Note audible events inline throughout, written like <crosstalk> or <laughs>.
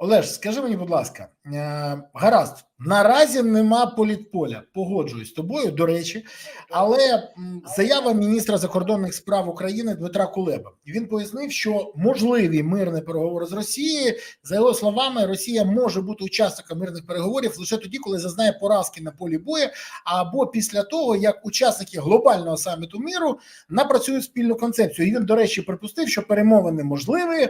Олеж, скажи мені, будь ласка, е, гаразд, наразі нема політполя. Погоджуюсь з тобою, до речі, але заява міністра закордонних справ України Дмитра Кулеба. Він пояснив, що можливі мирні переговори з Росією. За його словами, Росія може бути учасником мирних переговорів лише тоді, коли зазнає поразки на полі бою, або після того, як учасники глобального саміту миру напрацюють спільну концепцію. І він, до речі, припустив, що перемовини можливі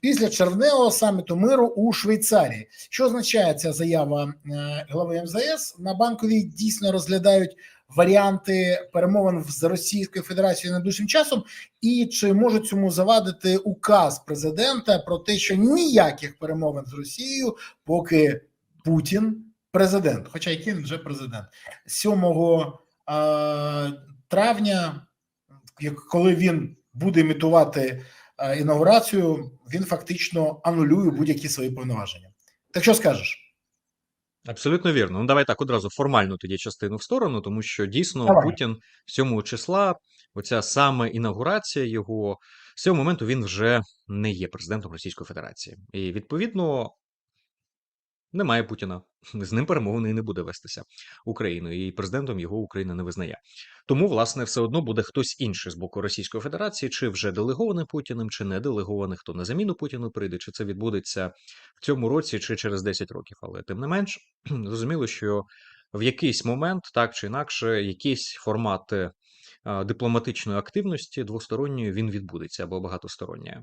після червневого саміту миру у Швейцарії. Що означає ця заява е, глави МЗС? На банковій дійсно розглядають варіанти перемовин з Російською Федерацією найближчим часом, і чи може цьому завадити указ президента про те, що ніяких перемовин з Росією, поки Путін президент, хоча який він вже президент 7 е, травня, коли він буде імітувати інаугурацію, він фактично анулює будь-які свої повноваження. Так що скажеш? Абсолютно вірно. Ну давай так одразу формальну тоді частину в сторону, тому що дійсно Давай. Путін 7 числа, оця саме інаугурація його з цього моменту він вже не є президентом Російської Федерації. І відповідно немає Путіна. <laughs> З ним перемовини не буде вестися Україною, і президентом його Україна не визнає. Тому, власне, все одно буде хтось інший з боку Російської Федерації, чи вже делегований Путіним, чи не делегований, хто на заміну Путіну прийде, чи це відбудеться в цьому році, чи через 10 років. Але тим не менш, <clears throat> зрозуміло, що в якийсь момент, так чи інакше, якісь формати дипломатичної активності двосторонньої він відбудеться або багатосторонньої.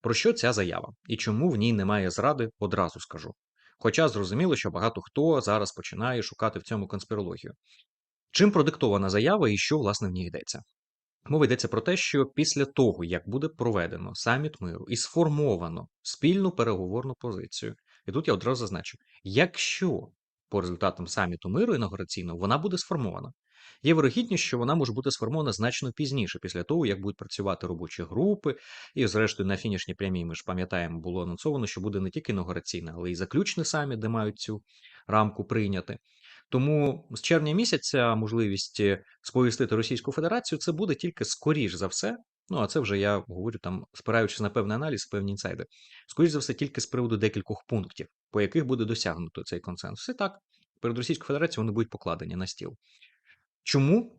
Про що ця заява? І чому в ній немає зради, одразу скажу. Хоча зрозуміло, що багато хто зараз починає шукати в цьому конспірологію. Чим продиктована заява і що власне в ній йдеться? Мова йдеться про те, що після того, як буде проведено саміт миру і сформовано спільну переговорну позицію, і тут я одразу зазначу: якщо по результатам саміту миру інаугураційного вона буде сформована, є вирогідність, що вона може бути сформована значно пізніше, після того, як будуть працювати робочі групи, і, зрештою, на фінішній прямій ми ж пам'ятаємо, було анонсовано, що буде не тільки інаугураційна, але й заключний саміт, де мають цю рамку прийняти. Тому з червня місяця можливість е, сповістити Російську Федерацію це буде тільки скоріш за все. Ну а це вже я говорю там, спираючись на певний аналіз, певні інсайди. Скоріш за все, тільки з приводу декількох пунктів, по яких буде досягнуто цей консенсус. І так, перед Російською Федерацією вони будуть покладені на стіл. Чому?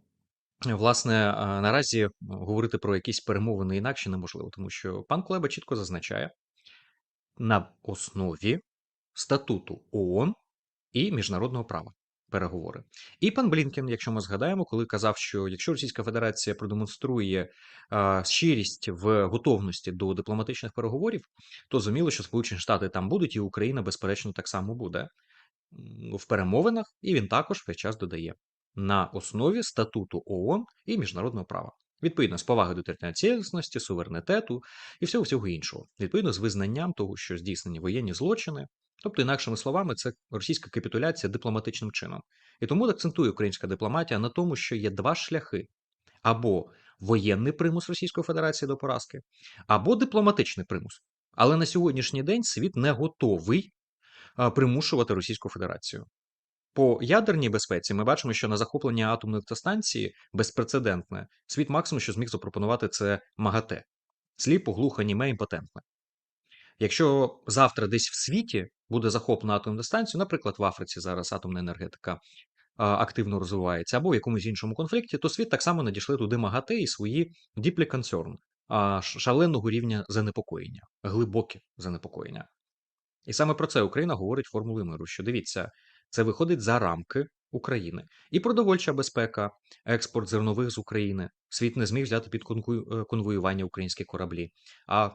Власне, наразі говорити про якісь перемовини інакше неможливо, тому що пан Клеба чітко зазначає на основі статуту ООН і міжнародного права переговори. І пан Блінкен, якщо ми згадаємо, коли казав, що якщо Російська Федерація продемонструє щирість в готовності до дипломатичних переговорів, то зрозуміло, що Сполучені Штати там будуть, і Україна, безперечно, так само буде в перемовинах, і він також весь час додає на основі статуту ООН і міжнародного права. Відповідно, з поваги до територіальної цілісності, суверенітету і всього всього іншого, відповідно з визнанням того, що здійснені воєнні злочини, тобто, інакшими словами, це російська капітуляція дипломатичним чином. І тому акцентує українська дипломатія на тому, що є два шляхи: або воєнний примус Російської Федерації до поразки, або дипломатичний примус. Але на сьогоднішній день світ не готовий примушувати Російську Федерацію. По ядерній безпеці ми бачимо, що на захоплення атомної електростанції безпрецедентне. Світ максимум, що зміг запропонувати, це МАГАТЕ. Сліпо, глухо, німе, імпотентне. Якщо завтра десь в світі буде захоплена атомна станція, наприклад, в Африці зараз атомна енергетика активно розвивається, або в якомусь іншому конфлікті, то світ так само надійшли туди МАГАТЕ і свої concern, а, шаленого рівня занепокоєння, глибоке занепокоєння. І саме про це Україна говорить формулою миру, що дивіться, це виходить за рамки України. І продовольча безпека, експорт зернових з України. Світ не зміг взяти під е, конвоювання українські кораблі, а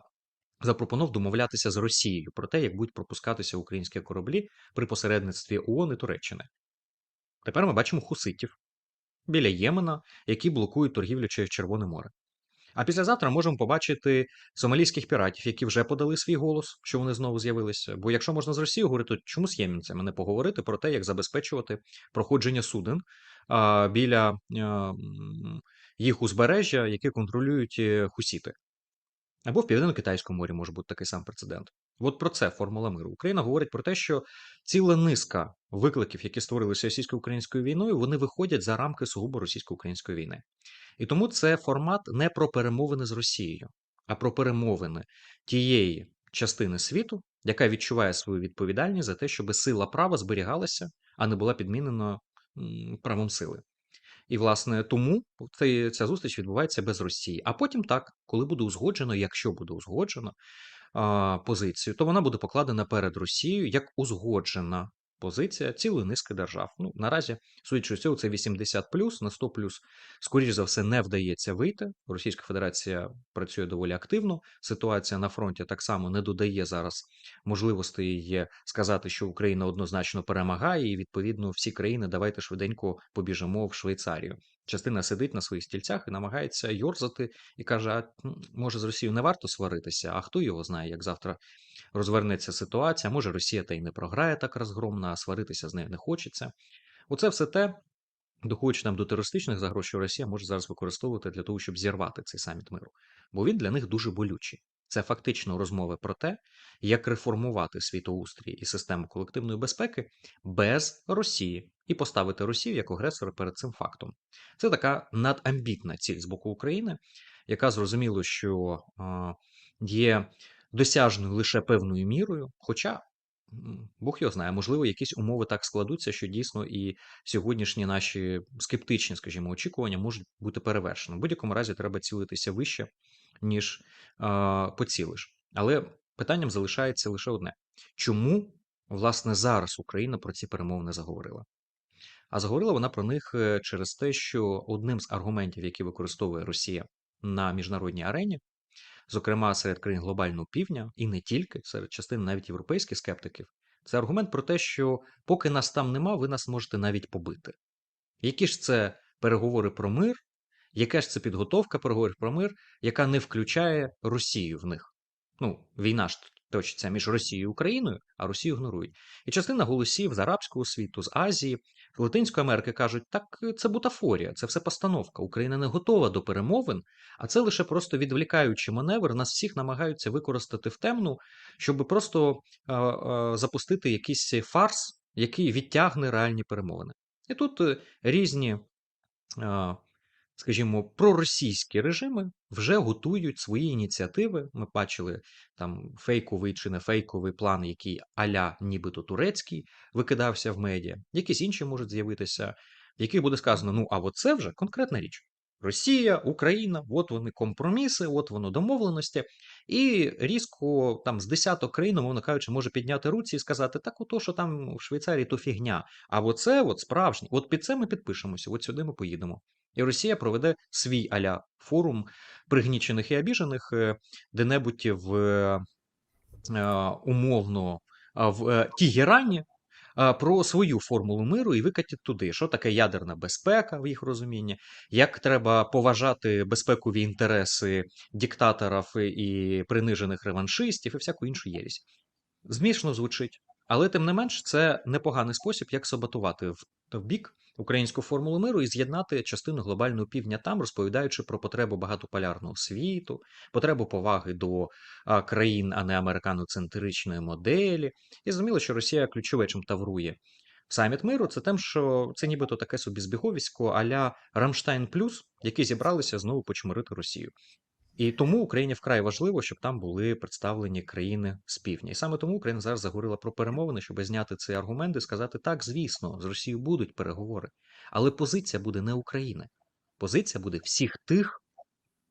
запропонував домовлятися з Росією про те, як будуть пропускатися українські кораблі при посередництві ООН і Туреччини. Тепер ми бачимо хуситів біля Ємена, які блокують торгівлю через Червоне море. А післязавтра можемо побачити сомалійських піратів, які вже подали свій голос, що вони знову з'явилися. Бо якщо можна з Росією говорити, то чому з ємінцями не поговорити про те, як забезпечувати проходження суден а, біля а, їх узбережжя, які контролюють е, хусіти. Або в Південно-Китайському морі може бути такий сам прецедент. От про це формула миру. Україна говорить про те, що ціла низка викликів, які створилися російсько-українською війною, вони виходять за рамки сугубо російсько-української війни. І тому це формат не про перемовини з Росією, а про перемовини тієї частини світу, яка відчуває свою відповідальність за те, щоб сила права зберігалася, а не була підмінена правом сили. І, власне, тому ця зустріч відбувається без Росії. А потім так, коли буде узгоджено, якщо буде узгоджено позицію, то вона буде покладена перед Росією як узгоджена позиція цілої низки держав. Ну, наразі, судячи з цього, це 80 на 100 скоріш за все, не вдається вийти. Російська Федерація працює доволі активно. Ситуація на фронті так само не додає зараз можливостей сказати, що Україна однозначно перемагає, і відповідно всі країни давайте швиденько побіжимо в Швейцарію. Частина сидить на своїх стільцях і намагається йорзати і каже: а може з Росією не варто сваритися, а хто його знає, як завтра розвернеться ситуація. Може, Росія та й не програє так розгромно, а сваритися з нею не хочеться. Оце все те, доходячи нам до терористичних загроз, що Росія може зараз використовувати для того, щоб зірвати цей саміт миру. Бо він для них дуже болючий. Це фактично розмови про те, як реформувати світоустрій і систему колективної безпеки без Росії і поставити Росію як агресора перед цим фактом. Це така надамбітна ціль з боку України, яка зрозуміло, що є досяжною лише певною мірою. Хоча Бог його знає, можливо, якісь умови так складуться, що дійсно і сьогоднішні наші скептичні, скажімо, очікування можуть бути перевершені. В будь-якому разі треба цілитися вище, ніж а, поцілиш. Але питанням залишається лише одне: чому власне зараз Україна про ці перемовини заговорила? А заговорила вона про них е, через те, що одним з аргументів, які використовує Росія на міжнародній арені, зокрема серед країн глобального півдня, і не тільки серед частин навіть європейських скептиків, це аргумент про те, що поки нас там нема, ви нас можете навіть побити. Які ж це переговори про мир, яка ж це підготовка переговорів про мир, яка не включає Росію в них? Ну, війна ж точиться між Росією і Україною, а Росію ігнорують. І частина голосів з арабського світу, з Азії, з Латинської Америки кажуть, так це бутафорія, це все постановка. Україна не готова до перемовин, а це лише просто відвлікаючий маневр. Нас всіх намагаються використати в темну, щоб просто е, е, запустити якийсь фарс, який відтягне реальні перемовини. І тут е, різні, е, скажімо, проросійські режими вже готують свої ініціативи. Ми бачили там фейковий чи не фейковий план, який аля нібито турецький викидався в медіа. Якісь інші можуть з'явитися, в яких буде сказано: ну а от це вже конкретна річ. Росія, Україна, от вони компроміси, от воно домовленості, і різко там з десяток країн, мовно кажучи, може підняти руці і сказати: так, ото що там в Швейцарії то фігня. А оце от справжнє. От під це ми підпишемося, от сюди ми поїдемо. І Росія проведе свій аля форум пригнічених і обіжених е, де-небудь в е, умовно в е, Тігерані про свою формулу миру і викатять туди, що таке ядерна безпека в їх розумінні, як треба поважати безпекові інтереси диктаторів і принижених реваншистів, і всяку іншу єрість. Змішно звучить, але тим не менш, це непоганий спосіб, як саботувати в, бік українську формулу миру і з'єднати частину глобального півдня там, розповідаючи про потребу багатополярного світу, потребу поваги до країн, а не американоцентричної моделі. І зрозуміло, що Росія ключове, чим таврує саміт миру, це тим, що це нібито таке собі збіговисько а-ля Рамштайн Плюс, які зібралися знову почмирити Росію. І тому Україні вкрай важливо, щоб там були представлені країни з півдня. І саме тому Україна зараз заговорила про перемовини, щоб зняти цей аргумент і сказати: так, звісно, з Росією будуть переговори, але позиція буде не України. Позиція буде всіх тих,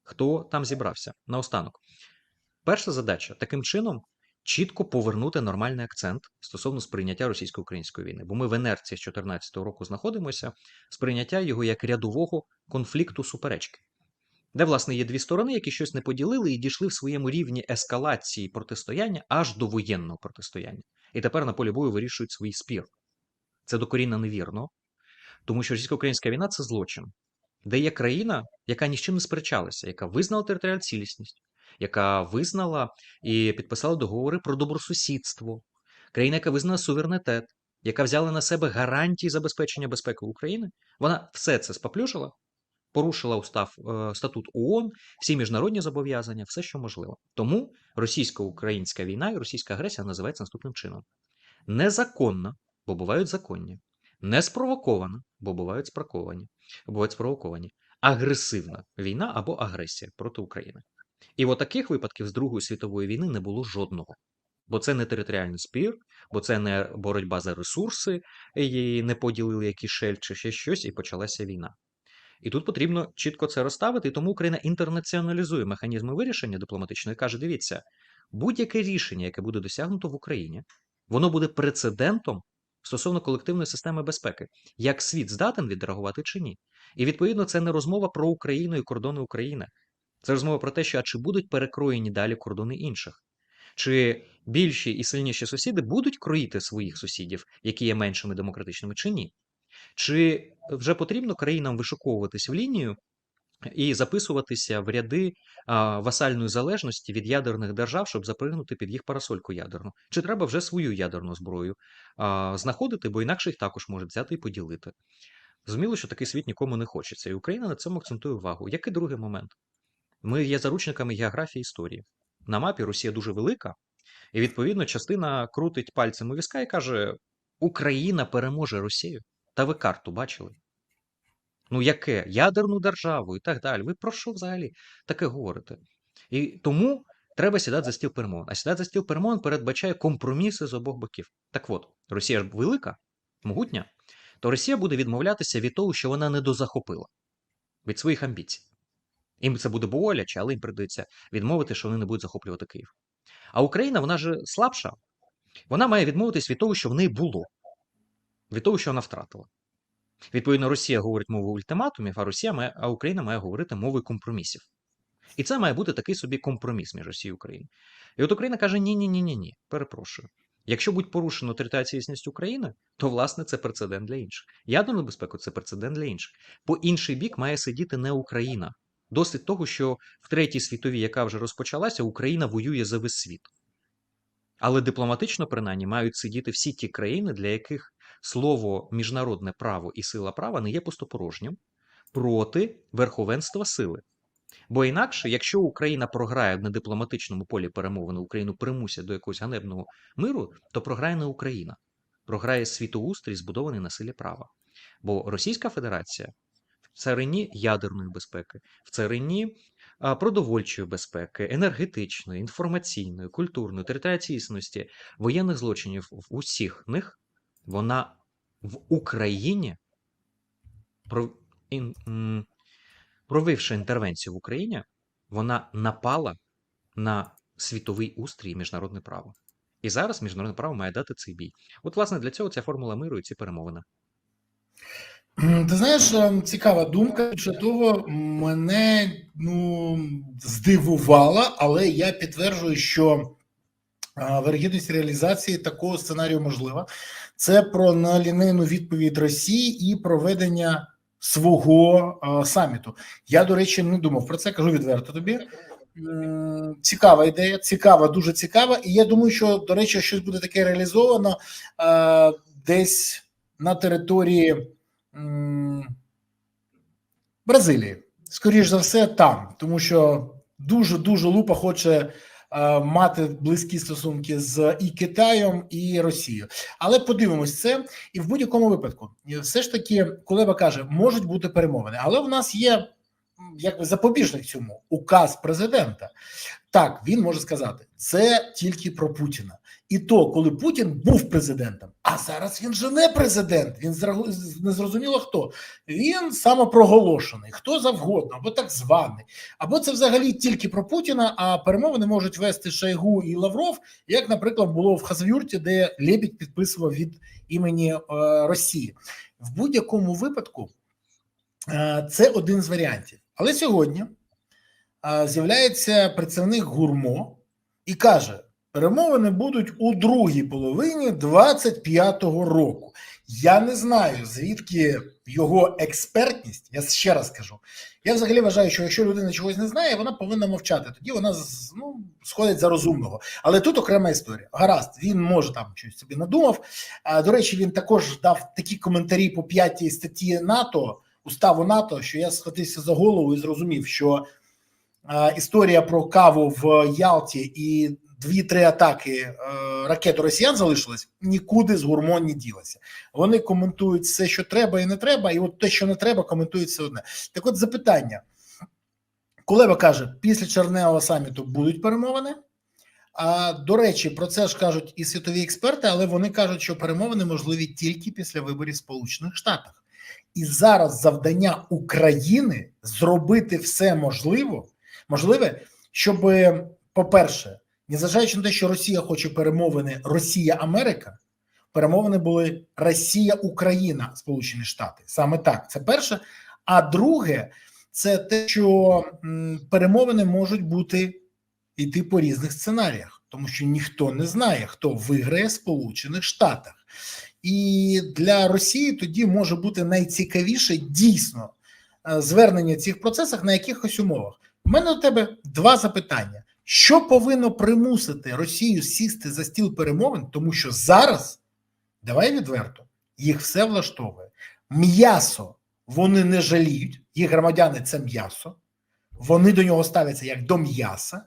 хто там зібрався. Наостанок, перша задача таким чином чітко повернути нормальний акцент стосовно сприйняття російсько-української війни. Бо ми в інерції з 2014 року знаходимося, сприйняття його як рядового конфлікту суперечки де, власне, є дві сторони, які щось не поділили і дійшли в своєму рівні ескалації протистояння аж до воєнного протистояння. І тепер на полі бою вирішують свій спір. Це докорінно невірно, тому що російсько-українська війна це злочин, де є країна, яка ні з чим не сперечалася, яка визнала територіальну цілісність, яка визнала і підписала договори про добросусідство, країна, яка визнала суверенітет, яка взяла на себе гарантії забезпечення безпеки України, вона все це споплюжила порушила устав е, статут ООН, всі міжнародні зобов'язання, все, що можливо. Тому російсько-українська війна і російська агресія називається наступним чином: незаконна, бо бувають законні, не спровокована, бо бувають спраковані, бувають спровоковані, агресивна війна або агресія проти України. І от таких випадків з Другої світової війни не було жодного. Бо це не територіальний спір, бо це не боротьба за ресурси, і не поділили якийсь шель чи ще щось, і почалася війна. І тут потрібно чітко це розставити, і тому Україна інтернаціоналізує механізми вирішення дипломатичної і каже: дивіться, будь-яке рішення, яке буде досягнуто в Україні, воно буде прецедентом стосовно колективної системи безпеки, як світ здатен відреагувати чи ні. І відповідно це не розмова про Україну і кордони України. Це розмова про те, що а чи будуть перекроєні далі кордони інших. Чи більші і сильніші сусіди будуть кроїти своїх сусідів, які є меншими демократичними, чи ні? Чи вже потрібно країнам вишуковуватись в лінію і записуватися в ряди а, васальної залежності від ядерних держав, щоб запригнути під їх парасольку ядерну? Чи треба вже свою ядерну зброю а, знаходити, бо інакше їх також можуть взяти і поділити? Зрозуміло, що такий світ нікому не хочеться, і Україна на цьому акцентує увагу. Який другий момент? Ми є заручниками географії історії. На мапі Росія дуже велика, і відповідно частина крутить пальцем у візка і каже: Україна переможе Росію. Та ви карту бачили? Ну, яке? Ядерну державу і так далі. Ви про що взагалі таке говорите? І тому треба сідати за стіл перемовин. А сідати за стіл перемовин передбачає компроміси з обох боків. Так от, Росія ж велика, могутня, то Росія буде відмовлятися від того, що вона недозахопила, від своїх амбіцій. Їм це буде боляче, але їм прийдеться відмовити, що вони не будуть захоплювати Київ. А Україна, вона ж слабша. Вона має відмовитись від того, що в неї було, від того, що вона втратила. Відповідно, Росія говорить мовою ультиматумів, а Росія має, а Україна має говорити мовою компромісів. І це має бути такий собі компроміс між Росією і Україною. І от Україна каже: ні, ні, ні, ні, ні, перепрошую. Якщо будь порушено територіальну цілісність України, то власне це прецедент для інших. Ядерну безпеку це прецедент для інших. По інший бік має сидіти не Україна. Досить того, що в третій світовій, яка вже розпочалася, Україна воює за весь світ. Але дипломатично, принаймні, мають сидіти всі ті країни, для яких слово міжнародне право і сила права не є пустопорожнім проти верховенства сили. Бо інакше, якщо Україна програє на дипломатичному полі перемовини, Україну примусять до якогось ганебного миру, то програє не Україна, програє світоустрій, збудований на силі права. Бо Російська Федерація в царині ядерної безпеки, в царині продовольчої безпеки, енергетичної, інформаційної, культурної, територіальної цілісності, воєнних злочинів в усіх них вона в Україні, про, провівши інтервенцію в Україні, вона напала на світовий устрій і міжнародне право. І зараз міжнародне право має дати цей бій. От, власне, для цього ця формула миру і ці перемовини. Ти знаєш, цікава думка. Більше того, мене ну здивувала, але я підтверджую, що а, вирогідність реалізації такого сценарію можлива. Це про нелінейну відповідь Росії і проведення свого саміту. Я, до речі, не думав про це. Кажу відверто тобі. Цікава ідея, цікава, дуже цікава. І я думаю, що до речі, щось буде таке реалізовано е, десь на території Бразилії. Скоріш за все, там, тому що дуже дуже лупа хоче е, мати близькі стосунки з і Китаєм, і Росією. Але подивимось це, і в будь-якому випадку, все ж таки, Кулеба каже, можуть бути перемовини, але в нас є якби запобіжник цьому указ президента. Так, він може сказати, це тільки про Путіна. І то, коли Путін був президентом, а зараз він же не президент, він зра- з- не зрозуміло хто. Він самопроголошений, хто завгодно, або так званий, або це взагалі тільки про Путіна, а перемовини можуть вести Шойгу і Лавров, як, наприклад, було в Хазюрті, де Лебідь підписував від імені е, Росії. В будь-якому випадку е, це один з варіантів. Але сьогодні е, з'являється представник гурмо і каже: перемовини будуть у другій половині 25-го року. Я не знаю, звідки його експертність. Я ще раз кажу. Я взагалі вважаю, що якщо людина чогось не знає, вона повинна мовчати. Тоді вона ну, сходить за розумного. Але тут окрема історія. Гаразд, він може там щось собі надумав. А, до речі, він також дав такі коментарі по п'ятій статті НАТО, уставу НАТО, що я схватився за голову і зрозумів, що історія про каву в Ялті і дві-три атаки е, ракет росіян залишилось, нікуди з гурмон не ділося. Вони коментують все, що треба і не треба, і от те, що не треба, коментують все одне. Так от запитання. Кулеба каже, після червневого саміту будуть перемовини, А до речі, про це ж кажуть і світові експерти, але вони кажуть, що перемовини можливі тільки після виборів Сполучених Штатах. І зараз завдання України зробити все можливо, можливе, щоб, по-перше, незважаючи на те, що Росія хоче перемовини Росія-Америка, перемовини були Росія-Україна, Сполучені Штати. Саме так. Це перше. А друге, це те, що перемовини можуть бути йти по різних сценаріях, тому що ніхто не знає, хто виграє в Сполучених Штатах. І для Росії тоді може бути найцікавіше дійсно е, звернення в цих процесах на якихось умовах. У мене до тебе два запитання: що повинно примусити Росію сісти за стіл перемовин, тому що зараз, давай відверто, їх все влаштовує. М'ясо вони не жаліють, їх громадяни це м'ясо, вони до нього ставляться як до м'яса.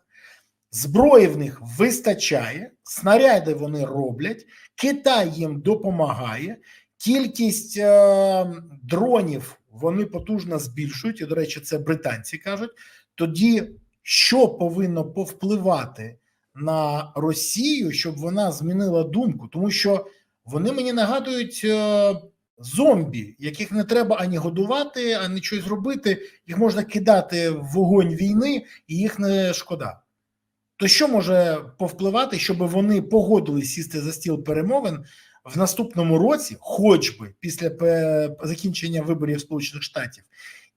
Зброї в них вистачає, снаряди вони роблять, Китай їм допомагає, кількість е, дронів вони потужно збільшують, і, до речі, це британці кажуть. Тоді що повинно повпливати на Росію, щоб вона змінила думку? Тому що вони мені нагадують е, зомбі, яких не треба ані годувати, ані щось зробити. Їх можна кидати в вогонь війни, і їх не шкода. То що може повпливати, щоб вони погодились сісти за стіл перемовин в наступному році, хоч би після закінчення виборів Сполучених Штатів,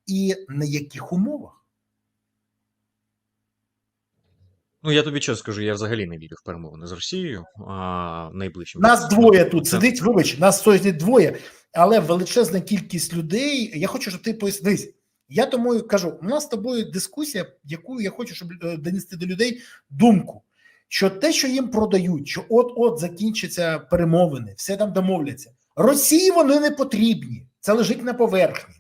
і на яких умовах? Ну, я тобі чесно скажу, я взагалі не вірю в перемовини з Росією а, найближчим. Нас двоє тут Це- сидить, вибач, нас сьогодні двоє, але величезна кількість людей. Я хочу, щоб ти пояснись. Я тому і кажу: у нас з тобою дискусія, яку я хочу, щоб е, донести до людей думку, що те, що їм продають, що от-от закінчаться перемовини, все там домовляться. Росії вони не потрібні. Це лежить на поверхні.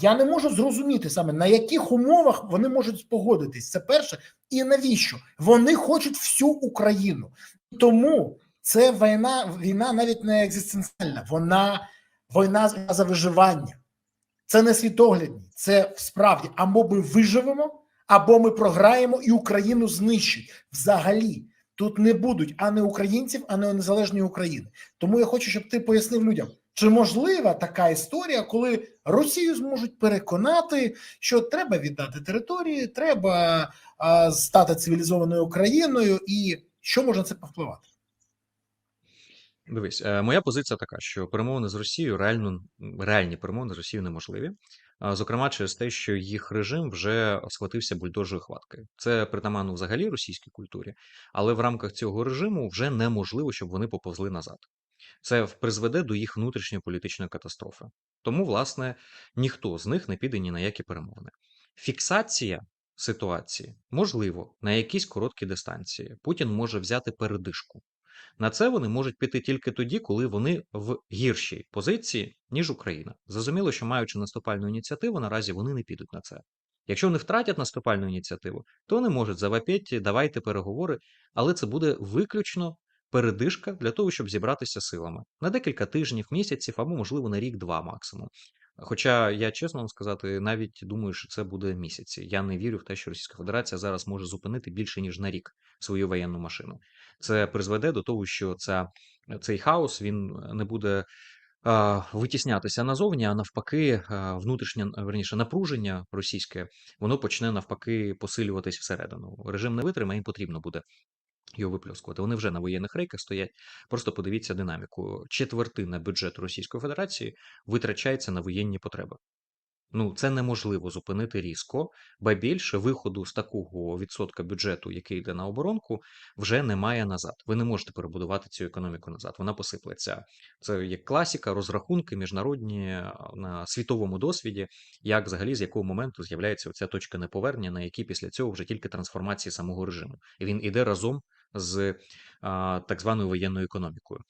Я не можу зрозуміти саме на яких умовах вони можуть погодитись. Це перше, і навіщо вони хочуть всю Україну. Тому це війна, війна навіть не екзистенціальна, вона війна за- виживання. Це не світоглядні, це справді або ми виживемо, або ми програємо і Україну знищать. Взагалі тут не будуть ані українців, ані незалежної України. Тому я хочу, щоб ти пояснив людям, чи можлива така історія, коли Росію зможуть переконати, що треба віддати території, треба а, стати цивілізованою країною, і що може на це повпливати? Дивись, е, моя позиція така, що перемовини з Росією реально реальні перемовини з Росією неможливі. Зокрема, через те, що їх режим вже схватився бульдожою хваткою. Це притаманно взагалі російській культурі, але в рамках цього режиму вже неможливо, щоб вони поповзли назад. Це призведе до їх внутрішньої політичної катастрофи. Тому, власне, ніхто з них не піде ні на які перемовини. Фіксація ситуації можливо на якійсь короткій дистанції. Путін може взяти передишку. На це вони можуть піти тільки тоді, коли вони в гіршій позиції, ніж Україна. Зрозуміло, що маючи наступальну ініціативу, наразі вони не підуть на це. Якщо вони втратять наступальну ініціативу, то вони можуть завапіть, давайте переговори, але це буде виключно передишка для того, щоб зібратися силами на декілька тижнів, місяців або, можливо, на рік-два максимум. Хоча я чесно вам сказати, навіть думаю, що це буде місяці. Я не вірю в те, що Російська Федерація зараз може зупинити більше ніж на рік свою воєнну машину. Це призведе до того, що ця, цей хаос він не буде витіснятися назовні, а навпаки, внутрішнє верніше напруження російське воно почне навпаки посилюватись всередину. Режим не витримає, їм потрібно буде його виплюскувати. Вони вже на воєнних рейках стоять. Просто подивіться динаміку. Четвертина бюджету Російської Федерації витрачається на воєнні потреби. Ну, це неможливо зупинити різко, ба більше виходу з такого відсотка бюджету, який йде на оборонку, вже немає назад. Ви не можете перебудувати цю економіку назад. Вона посиплеться. Це як класіка, розрахунки міжнародні на світовому досвіді, як взагалі з якого моменту з'являється оця точка неповернення, на якій після цього вже тільки трансформації самого режиму. І він іде разом з так званою воєнною економікою.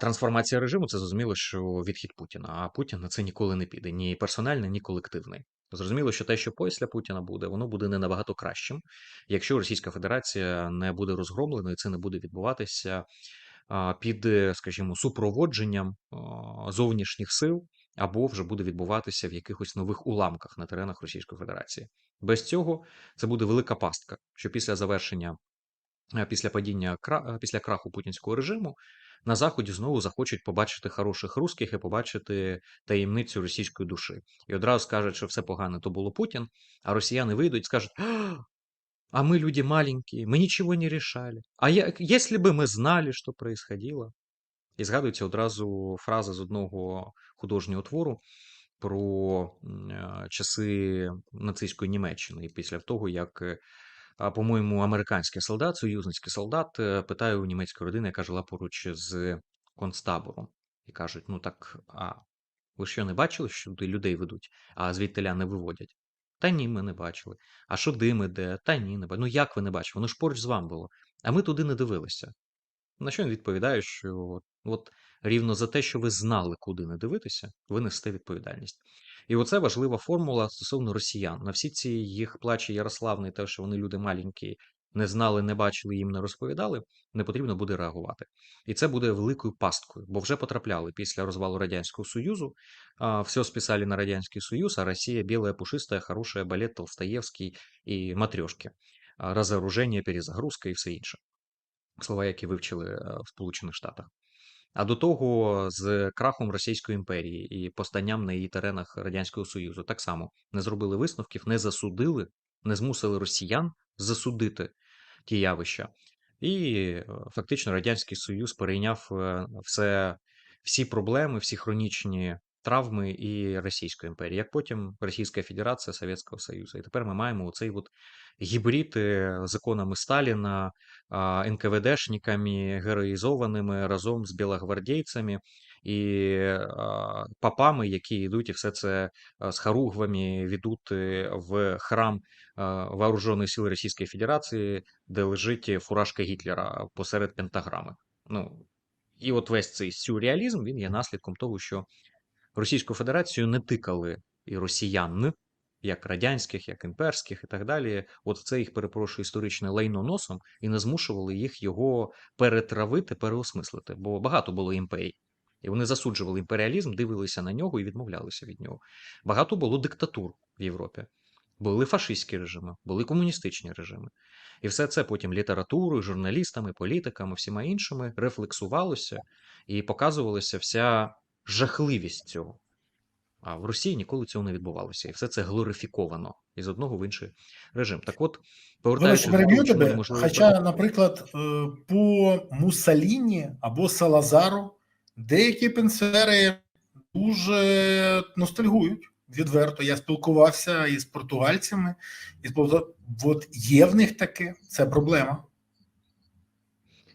Трансформація режиму це зрозуміло, що відхід Путіна. А Путін на це ніколи не піде ні персональний, ні колективний. Зрозуміло, що те, що після Путіна буде, воно буде не набагато кращим, якщо Російська Федерація не буде розгромлена, і це не буде відбуватися під, е, скажімо, супроводженням зовнішніх сил, або вже буде відбуватися в якихось нових уламках на теренах Російської Федерації. Без цього це буде велика пастка, що після завершення після падіння кра- е, після краху путінського режиму на заході знову захочуть побачити хороших русських і побачити таємницю російської душі. І одразу скажуть, що все погане то було Путін, а росіяни вийдуть і скажуть. «А, А мы люди маленькие, мы ничего не решали. А я, если бы мы знали, що происходило. І згадується одразу фраза з одного художнього твору про м, е, часи нацистської Німеччини, і після того, як, е, а, по-моєму, американський солдат, союзницький солдат, е, питає у німецької родини, яка жила поруч з концтабором. І кажуть: ну так, а ви що не бачили, що туди людей ведуть, а звідтиля не виводять? Та ні, ми не бачили. А що дим іде? Та ні, не бачили. Ну як ви не бачили? Воно ж поруч з вами було. А ми туди не дивилися. На що він відповідає, що от, от рівно за те, що ви знали, куди не дивитися, ви несете відповідальність. І оце важлива формула стосовно росіян. На всі ці їх плачі Ярославни, те, що вони люди маленькі, не знали, не бачили, їм не розповідали, не потрібно буде реагувати. І це буде великою пасткою, бо вже потрапляли після розвалу Радянського Союзу. Все списали на Радянський Союз, а Росія білая, пушистая, хорошая, балет Толстоєвський і матрьошки. А, Розоруження, перезагрузка і все інше слова, які вивчили е, в Сполучених Штатах. А до того з крахом Російської імперії і постанням на її теренах Радянського Союзу так само не зробили висновків, не засудили, не змусили росіян засудити ті явища. І е, фактично Радянський Союз перейняв е, все, всі проблеми, всі хронічні травми і Російської імперії, як потім Російська Федерація Совєтського Союзу. І тепер ми маємо оцей от гібрид е, законами Сталіна, НКВДшниками, героїзованими разом з білогвардійцями і а, папами, які йдуть і все це а, з харугвами ведуть е, в храм а, Вооружених сил Російської Федерації, де лежить фуражка Гітлера посеред пентаграми. Ну, і от весь цей сюрреалізм він є наслідком того, що Російську Федерацію не тикали і росіян, як радянських, як імперських і так далі. От це їх перепрошую історичне лайно носом і не змушували їх його перетравити, переосмислити. Бо багато було імперій. І вони засуджували імперіалізм, дивилися на нього і відмовлялися від нього. Багато було диктатур в Європі. Були фашистські режими, були комуністичні режими. І все це потім літературою, журналістами, політиками, всіма іншими рефлексувалося і показувалася вся жахливість цього. А в Росії ніколи цього не відбувалося. І все це глорифіковано із одного в інший режим. Так от, повертаючись до тебе. Хоча, наприклад, е, по Муссоліні або Салазару деякі пенсіонери дуже ностальгують. Відверто я спілкувався із португальцями, і от є в них таке, це проблема.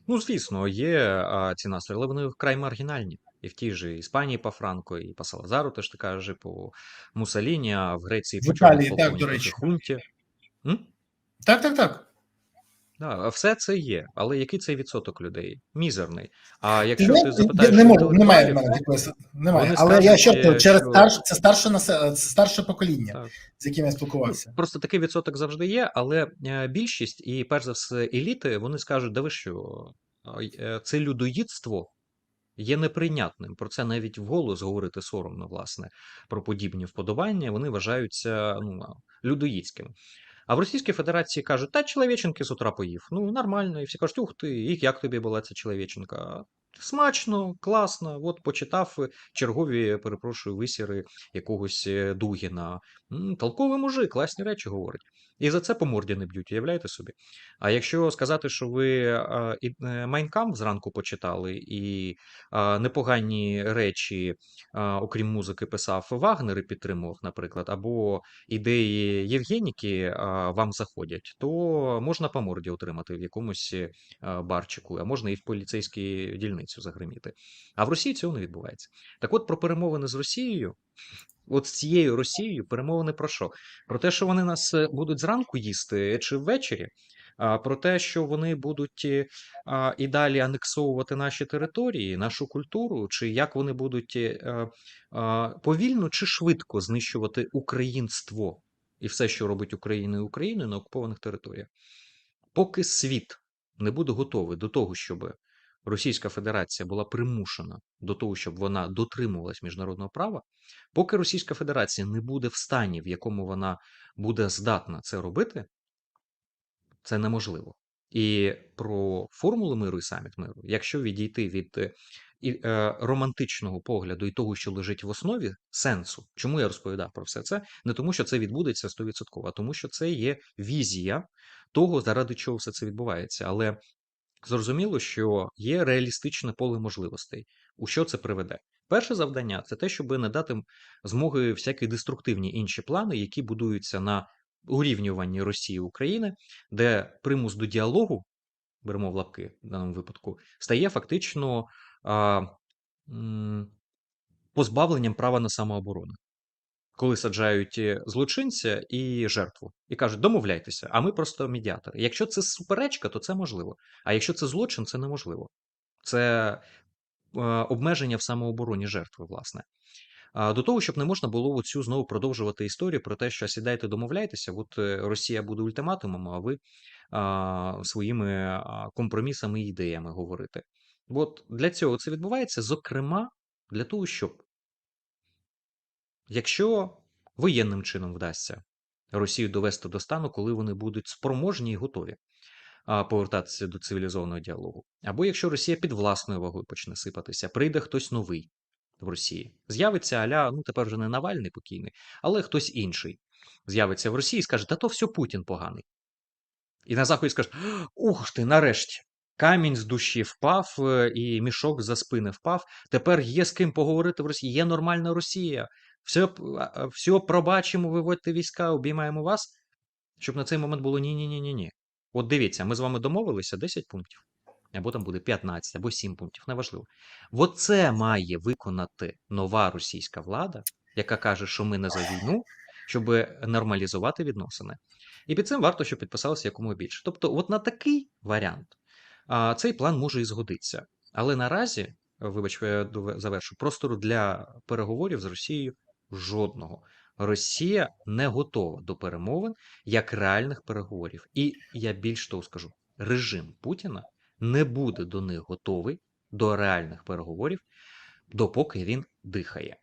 Ну, звісно, є ці настрої, але вони вкрай маргінальні. І в тій же Іспанії по Франко, і по Салазару, теж ти кажеш, і по Мусаліні, а в Греції В по Італії, так, до речі. Хунті. М? Так, так, так. Да, все це є, але який цей відсоток людей? Мізерний. А якщо не, ти запитаєш не можу, немає в мене такої, немає. Але я скажуть, ще е, кажу, через що- старш, це старше насе- це старше покоління, Так. з яким я Ну, спілкувався. Просто такий відсоток завжди є, але е, більшість і перш за все еліти вони скажуть: да ви що, е, це людоїдство є неприйнятним. Про це навіть вголос говорити соромно, власне, про подібні вподобання. Вони вважаються ну, людоїдськими. А в Російській Федерації кажуть, та чоловіченки з утра поїв. Ну, нормально. І всі кажуть, ух ти, і як тобі була ця чоловіченка? Смачно, класно. От почитав е, чергові, перепрошую, висіри якогось е, Дугіна. Толковий мужик, класні речі говорить. І за це по морді не б'ють, уявляєте собі. А якщо сказати, що ви е, Майнкам зранку почитали, і непогані речі, окрім музики, писав Вагнер і підтримував, наприклад, або ідеї Євгеніки вам заходять, то можна по морді отримати в якомусь е, барчику, а можна і в поліцейській дільницю загриміти. А в Росії цього не відбувається. Так от про перемовини з Росією. От з цією Росією перемовини про що? Про те, що вони нас е, будуть зранку їсти чи ввечері, а, про те, що вони будуть е, і далі анексовувати наші території, нашу культуру, чи як вони будуть е, повільно чи швидко знищувати українство і все, що робить Україна і Україною на окупованих територіях. Поки світ не буде готовий до того, щоб Російська Федерація була примушена до того, щоб вона дотримувалась міжнародного права, поки Російська Федерація не буде в стані, в якому вона буде здатна це робити, це неможливо. І про формулу миру і саміт миру, якщо відійти від е, і, е, романтичного погляду і того, що лежить в основі сенсу, чому я розповідав про все це, не тому, що це відбудеться 100%, а тому, що це є візія того, заради чого все це відбувається. Але зрозуміло, що є реалістичне поле можливостей. У що це приведе? Перше завдання це те, щоб не дати змоги всякі деструктивні інші плани, які будуються на урівнюванні Росії України, де примус до діалогу, беремо в лапки в даному випадку, стає фактично а, м, позбавленням права на самооборону. Коли саджають е, злочинця і жертву, і кажуть, домовляйтеся, а ми просто медіатори. Якщо це суперечка, то це можливо. А якщо це злочин, це неможливо. Це е, обмеження в самообороні жертви, власне. До того, щоб не можна було оцю знову продовжувати історію про те, що сідайте, домовляйтеся, от е, Росія буде ультиматумом, а ви а, своїми компромісами і ідеями говорите. От для цього це відбувається, зокрема, для того, щоб якщо воєнним чином вдасться Росію довести до стану, коли вони будуть спроможні і готові повертатися до цивілізованого діалогу, або якщо Росія під власною вагою почне сипатися, прийде хтось новий в Росії. З'явиться аля, ну тепер вже не Навальний покійний, але хтось інший з'явиться в Росії і скаже: Та то все Путін поганий. І на Заході скажуть: Ух ти, нарешті! Камінь з душі впав, е, і мішок за спини впав. Тепер є з ким поговорити в Росії. Є нормальна Росія. Все, все пробачимо, виводьте війська, обіймаємо вас. Щоб на цей момент було ні-ні-ні-ні-ні. От дивіться, ми з вами домовилися 10 пунктів, або там буде 15, або 7 пунктів, неважливо. Оце має виконати нова російська влада, яка каже, що ми не за війну, щоб нормалізувати відносини. І під цим варто, щоб підписалося якомога більше. Тобто, от на такий варіант а, цей план може і згодитися. Але наразі, вибач, я завершу, простору для переговорів з Росією жодного. Росія не готова до перемовин як реальних переговорів. І я більш того скажу: режим Путіна не буде до них готовий до реальних переговорів, допоки він дихає.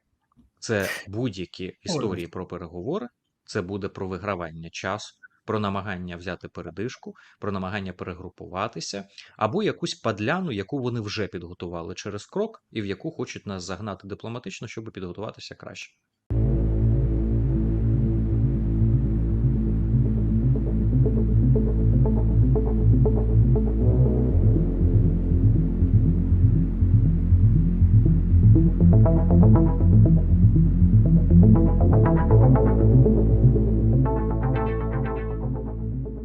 Це будь-які історії про переговори, це буде про вигравання часу, про намагання взяти передишку, про намагання перегрупуватися, або якусь падляну, яку вони вже підготували через крок, і в яку хочуть нас загнати дипломатично, щоб підготуватися краще.